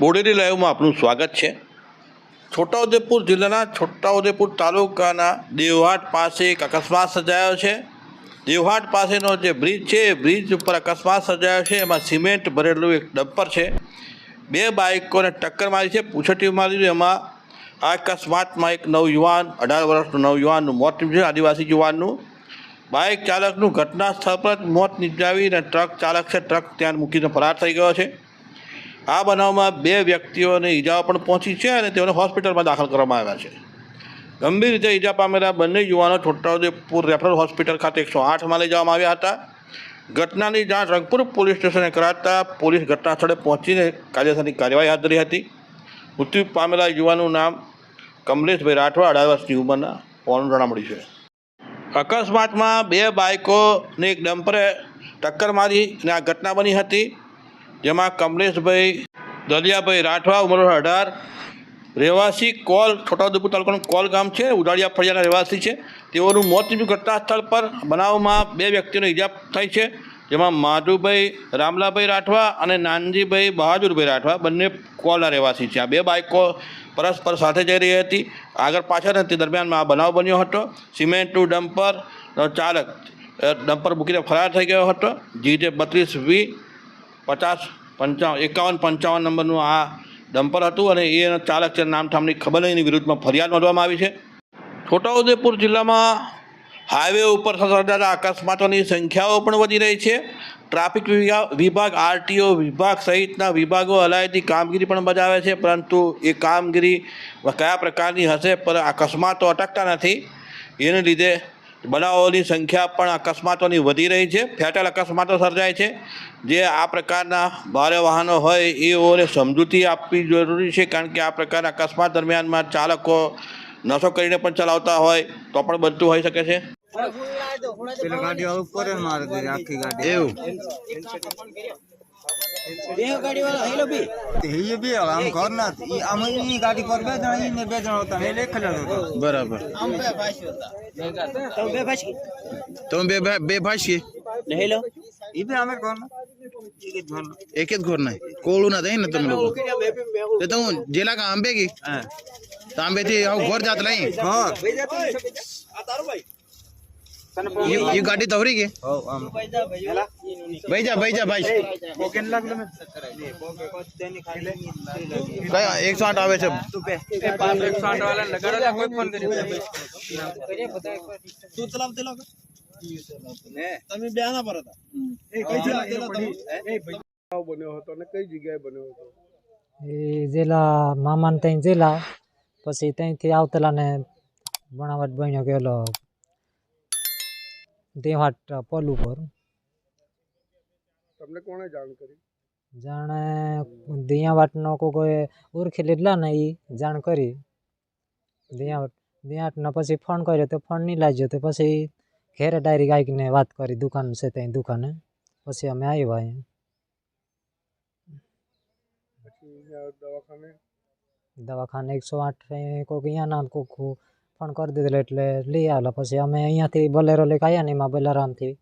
બોડેલી લાઈવમાં આપનું સ્વાગત છે. છોટાઉદેપુર જિલ્લાના છોટાઉદેપુર તાલુકાના દેવહાટ પાસે એક અકસ્માત સર્જાયો છે. દેવહાટ પાસેનો જે બ્રિજ છે, એ બ્રિજ ઉપર અકસ્માત સર્જાયો છે. એમાં સિમેન્ટ ભરેલું એક ડમ્પર છે. બે બાઇકોને ટક્કર મારી છે પૂછટી મારી એમાં આ અકસ્માતમાં એક નવયુવાન, અઢાર વર્ષનું નવયુવાનનું મોત નીપજ્યું આદિવાસી યુવાનનું. બાઇક ચાલકનું ઘટના સ્થળ પર મોત નિપજાવીને ટ્રક ચાલક છે, ટ્રક ત્યાં મૂકીને ફરાર થઈ ગયો છે. આ બનાવમાં બે વ્યક્તિઓને ઈજાઓ પણ પહોંચી છે અને તેઓને હોસ્પિટલમાં દાખલ કરવામાં આવ્યા છે. ગંભીર રીતે ઈજા પામેલા બંને યુવાનો છોટાઉદેપુર રેફરલ હોસ્પિટલ ખાતે એકસો આઠમાં લઈ જવામાં આવ્યા હતા. ઘટનાની જાણ રંગપુર પોલીસ સ્ટેશને કરાતા પોલીસ ઘટના સ્થળે પહોંચીને કાયદેસરની કાર્યવાહી હાથ ધરી હતી. મૃત્યુ પામેલા યુવાનનું નામ કમલેશભાઈ રાઠવા અઢાર વર્ષની ઉંમરના, હોવાનું જાણવા મળ્યું છે. અકસ્માતમાં બે બાઇકોને એક ડમ્પરે ટક્કર મારી અને આ ઘટના બની હતી. જેમાં કમલેશભાઈ, દલિયાભાઈ રાઠવા ઉંમર અઢાર, રહેવાસી કોલ, છોટાઉદેપુર તાલુકાનું કોલ ગામ છે, ઉદાળિયા ફળિયાના રહેવાસી છે. તેઓનું મોત નીપજ્યું ઘટના સ્થળ પર. બનાવમાં બે વ્યક્તિઓને ઇજા થઈ છે, જેમાં માધુભાઈ, રામલાભાઈ રાઠવા અને નાનજીભાઈ બહાદુરભાઈ રાઠવા બંને કોલના રહેવાસી છે. આ બે બાઇકો પરસ્પર સાથે જઈ રહી હતી. આગળ પાછળ તે દરમિયાનમાં આ બનાવ બન્યો હતો. સિમેન્ટનું ડમ્પર, ચાલક ડમ્પર મૂકીને ફરાર થઈ ગયો હતો. જીજે બત્રીસ વી પચાસ પંચાવન એકાવન, પંચાવન નંબરનું આ ડમ્પર હતું અને એ ચાલક છે, નામ ઠામની ખબર નહીં વિરુદ્ધમાં ફરિયાદ નોંધવામાં આવી છે. છોટાઉદેપુર જિલ્લામાં હાઈવે ઉપર સર્જાતા અકસ્માતોની સંખ્યાઓ પણ વધી રહી છે. ટ્રાફિક વિભા- વિભાગ, આરટીઓ વિભાગ સહિતના વિભાગો અલાયતી કામગીરી પણ બજાવે છે, પરંતુ એ કામગીરી કયા પ્રકારની હશે પર અકસ્માતો અટકતા નથી. એને લીધે બનાવોની સંખ્યા પણ અકસ્માતોની વધી રહી છે. ફેટલ અકસ્માતો સર્જાય છે. જે આ પ્રકારના ભારે વાહનો હોય એઓને સમજૂતી આપવી જરૂરી છે કારણ કે આ પ્રકારના અકસ્માત દરમિયાનમાં ચાલકો નશો કરીને પણ ચલાવતા હોય તો પણ બનતું હોઈ શકે છે. ગાડી ઉપર મારે આખી ગાડી. એવું? બરાબર. તો બે ભાષી હેલો? એક જ ઘર નહીં કોળું ના થાય ને તમે લોકો. તે તો હું જેલા કા આંબે ગઈ તો આંબે થી આવું ઘર જાત નહીં હા ಈ ಗಾಡಿ ತವ್ರಿಗೆ ಬೈಜಾ ಬೈಜಾ ಬಾಯ್ એક સો આઠ આવે છે તમે બે ના પર હતા બન્યો હતો અને કઈ જગ્યાએ બન્યો હતો એ જેલા, મામાને ત્યાં જેલા, પછી ત્યાંથી આવતેલા ને બનાવટ બન્યો ગયેલો દેવાટ પોલ ઉપર. તમને કોણે જાણ કરી? જાણે દિયાવાટનો કોઈ ઓળખી લીધલા ને એ જાણ કરી. દિયાવટ દિયાવટનો પછી ફોન કર્યો તો ફોન નહીં લાગ્યો તો પછી ઘેરે ડાયરેક્ટ આવીને વાત કરી દુકાન છે ત્યાં દુકાને. પછી અમે આવ્યા અહીંયા. પછી અહીંયા દવાખાને? દવાખાને એકસો આઠ કોઈક અહીંયાના કોઈક ફોન કરી દીધેલો એટલે લઈ આવેલા. પછી અમે અહીંયાથી બોલેરો લઈ આવ્યા ને એમાં બલારામથી.